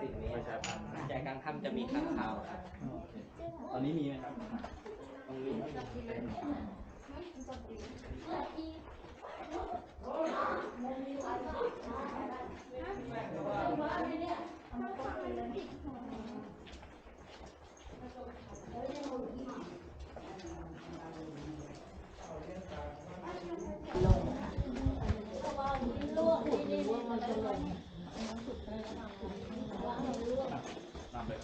สิบเมตรไม่ใช่พันใจกลางถ้ำจะมีข้างคาวครับโอเคตอนนี้มีไหมครับตรงนี้ไม่ มีตามเลย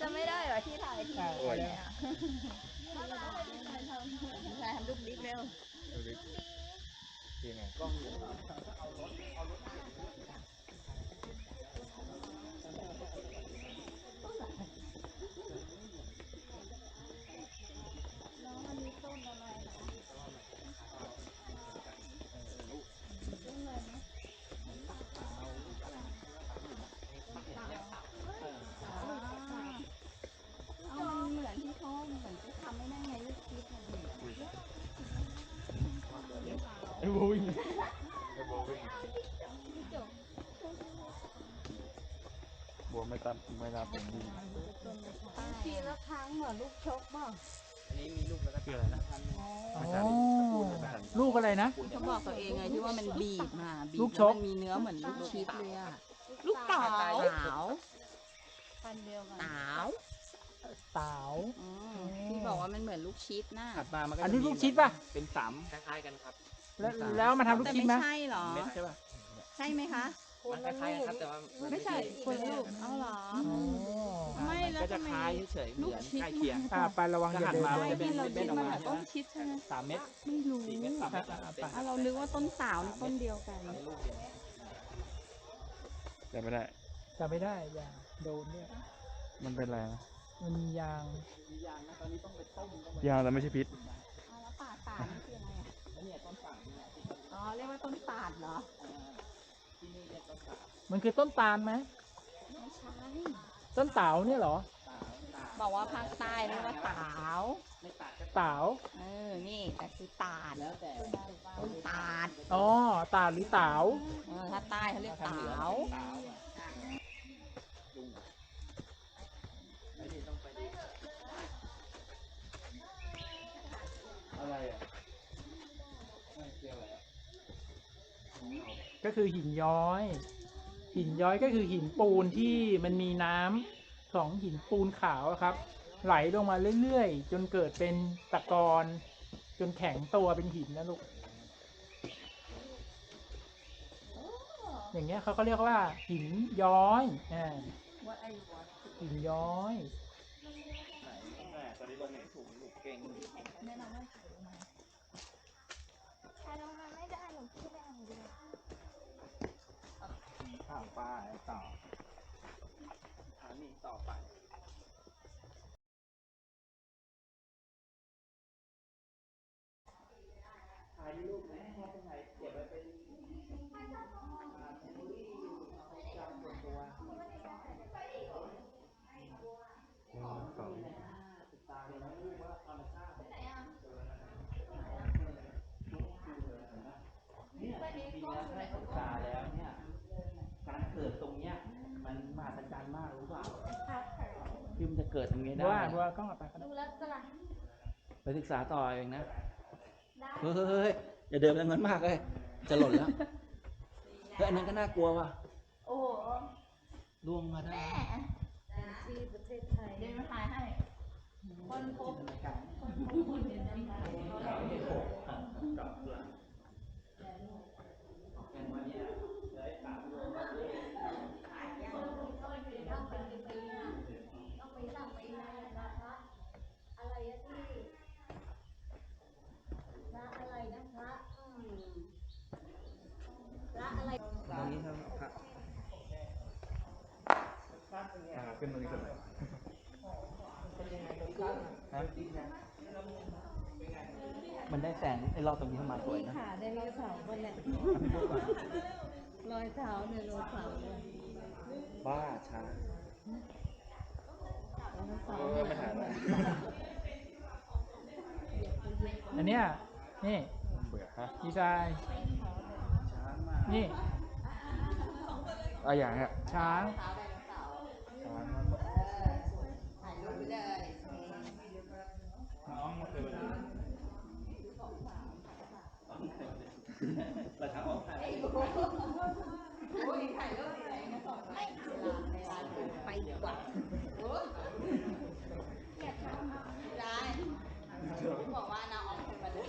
จะไม่ได้เหรอที่ถ่ายที่โอ้ย ถ่ายทำลูกดิ๊กเร็ว ดูดิยังไง เอามันเหมือนที่เขาเหมือนจะทำไม่ได้ไงลูกคิดอะดิ ไอ้โบวิ่งไอ้โบวิ่งบัวไม่ตัดไม่นับเป็นดีทีละครั้งเหมือนลูกชกบ้างอันนี้มีลูกแล้วก็คืออะไรนะอ๋อไม่ทันไม่ทันลูกอะไรนะเขาบอกตัวเองไงที่ว่ามันบีบมาบีบลูกชกแล้วมันมีเนื้อเหมือนลูกชิดเลยอะลูกเต๋าเต๋าพันเดียวกันเต๋าเต๋าอืมที่บอกว่ามันเหมือนลูกชิดน่ะถัดมามันก็อันนี้ลูกชิดป่ะเป็นสามคล้ายๆกันครับ แล้วแล้วมาทำลูกแต่ชิ้นไม่ไหมใช่เหรอ เม็ดใช่ป่ะ ใช่ไหมคะ มันคล้ายๆกันครับแต่ว่ามันไม่ใช่คนลูกเอาเหรออ๋อไม่มันแล้วก็จะทำไมคล้ายเฉยๆเหมืลูกอนชิดใกล้เคียง อ่าไประวังอย่าเดินก็หันมาใช่ที่เราคิดมันแบบต้นชิดใช่ไหมสามเม็ดไม่รู้สี่เม็ดสามเม็ดเป็นอะเรานึกว่าต้นสาวนี่ต้นเดียวกันลูกเดียวจำไม่ได้จะไม่ได้อย่าโดนเนี่ยมันเป็นอะไรนะมันมียางมียางนะตอนนี้ต้องไปต้มต้องไปยาวแต่ไม่ใช่พิษเอาแล้วป่าตาดนี่คืออะไรอะแล้ว เนี่ยต้นฝั่งเนี่ยที่อ๋อ เรียกว่าต้นตาดเหรอที่นี่เนี่ยต้นสาวมันคือต้นตาลไหมไม่ใช่ ต้นเต๋าเนี่ยเหรอสาวสาวบอกว่าภาคใต้เรียกว่าตาว ไม่ตัดก็เต๋าเออ นี่แต่คือตาดแล้วแต่ต้นตาดอ๋อตาลหรือเต๋า เออถ้าใต้เขาเรียกทางเหนือตาวสาวอะลุงไม่ได้ต้องไปดูอะไรอะไม่เกี่ยวอะไรอะ ก็คือหินย้อย หินย้อยก็คือหินปูนที่มันมีน้ำของหินปูนขาวอะครับ ไหลลงมาเรื่อยๆ จนเกิดเป็นตะกอนจนแข็งตัวเป็นหินนะลูกอย่างเงี้ยเขาก็เรียกว่า หินย้อยอ่าหินย้อยไหนแม่ตอนนี้ลงไหนถูกลูกเก่งใครลงมาไม่ได้หนูคิดได้อย่างเดีย วข้าวปลาต่อสถานีต่อไป ถ่ายรูปไหมให้เป็นไหนเก็บไว้เป็นอ่าเมมโมรี่ความจำส่วนตัวศึกษาเรียนรู้ว่าธรรมชาติเนี่ยจริงๆแล้วได้ศึกษาแล้วเนี่ย การเกิดตรงเนี้ย มันมหัศจรรย์มากรู้เปล่าคือ มันจะเกิดตรงนี้ดูได้ว่าดูว่ากล้องออกไปก็ได้ดูแล้วก็ละไปศึกษาต่อเองนะเฮ้ยเฮ้ยเฮ้ยอย่าเดินไปทางนั้นมากเลยจะหล่นแล้วเฮ้ยอันนั้นก็น่ากลัวว่ะโอ้โหล่วงมาได้ที่ประเทศไทยเดี๋ยวมาถ่ายให้คนพบจินตนาการคนพบคนเดียวกันไม่โผล่กับหลังอย่างวันเนี้ยเลยสามดวง ต้องไปต้องไปปีนะต้องไปสั่งไปนานนะคะอะไรอะที่พระอะไรนะพระอืมพระอะไร ตรงนี้ครับครับ อ่า ขึ้นตรงนี้ก่อนเลยมันได้แสงไอ้รอบตรงนี้เข้ามาสวยนะขาไดโนเสาร์คนเนี่ยรอยเท้าไดโนเสาร์เนี่ยบ้าช้าไดโนเสาเอร์อเนี่ยไม่ถ่ายแล้วอันเนี้ยนี่เบื่อฮะดีไซน์นี่อะอย่างเนี้ยช้าง ประทับของใคร ไปดีกว่าได้บอกว่าน้าออกคนมาเลย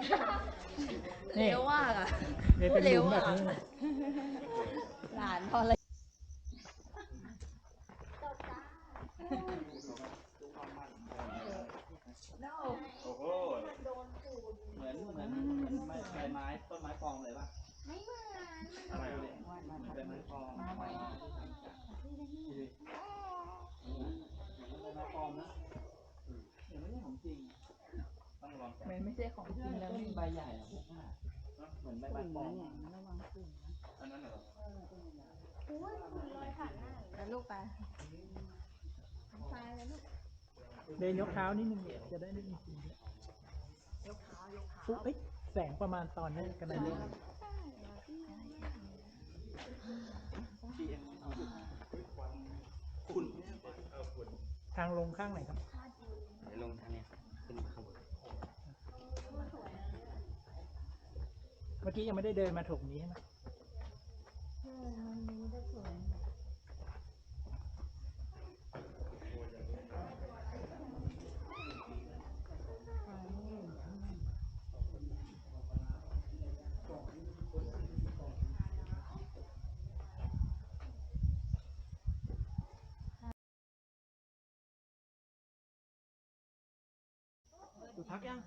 นี่ เร็วมากอะเลยเป็นหลุมแบบนี้หลานพอเลยโอ้โหเหมือนเหมือนเหมือนใบใบไม้ต้นไม้ปลอมเลยป่ะไม่เหมือนอะไรวะเนี่ยใบไม้ปลอมใบไม้ปลอมนะเดี๋ยวไม่ใช่ของจริงต้องลองแกะมันไม่ใช่ของจริงแล้วต้นใบใหญ่อะผมว่า เหมือนใบไม้ปลอมอันนั้นเหรออุ้ยคุณลอยผ่านหน้าแล้วลูกไปตายแล้วลูกเดินยกเท้านิดนึงจะได้ไม่มีสิ่งเยอะยกเท้ายกเท้าเอ้ยแสงประมาณตอนนี้กันนะเนี่ยที่เอ็มเอาคุณทางลงข้างไหนครับ เดี๋ยวลงทางเนี้ยขึ้นข้างบน เมื่อกี้ยังไม่ได้เดินมาถกนี้ใช่ไหมเออมันมีได้สวยดูพักยัง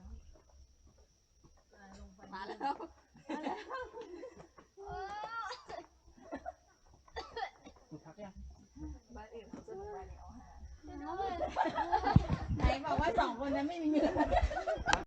มาแล้ว ดูพักยัง ไหนบอกว่าสองคนนั้นไม่มีเงิน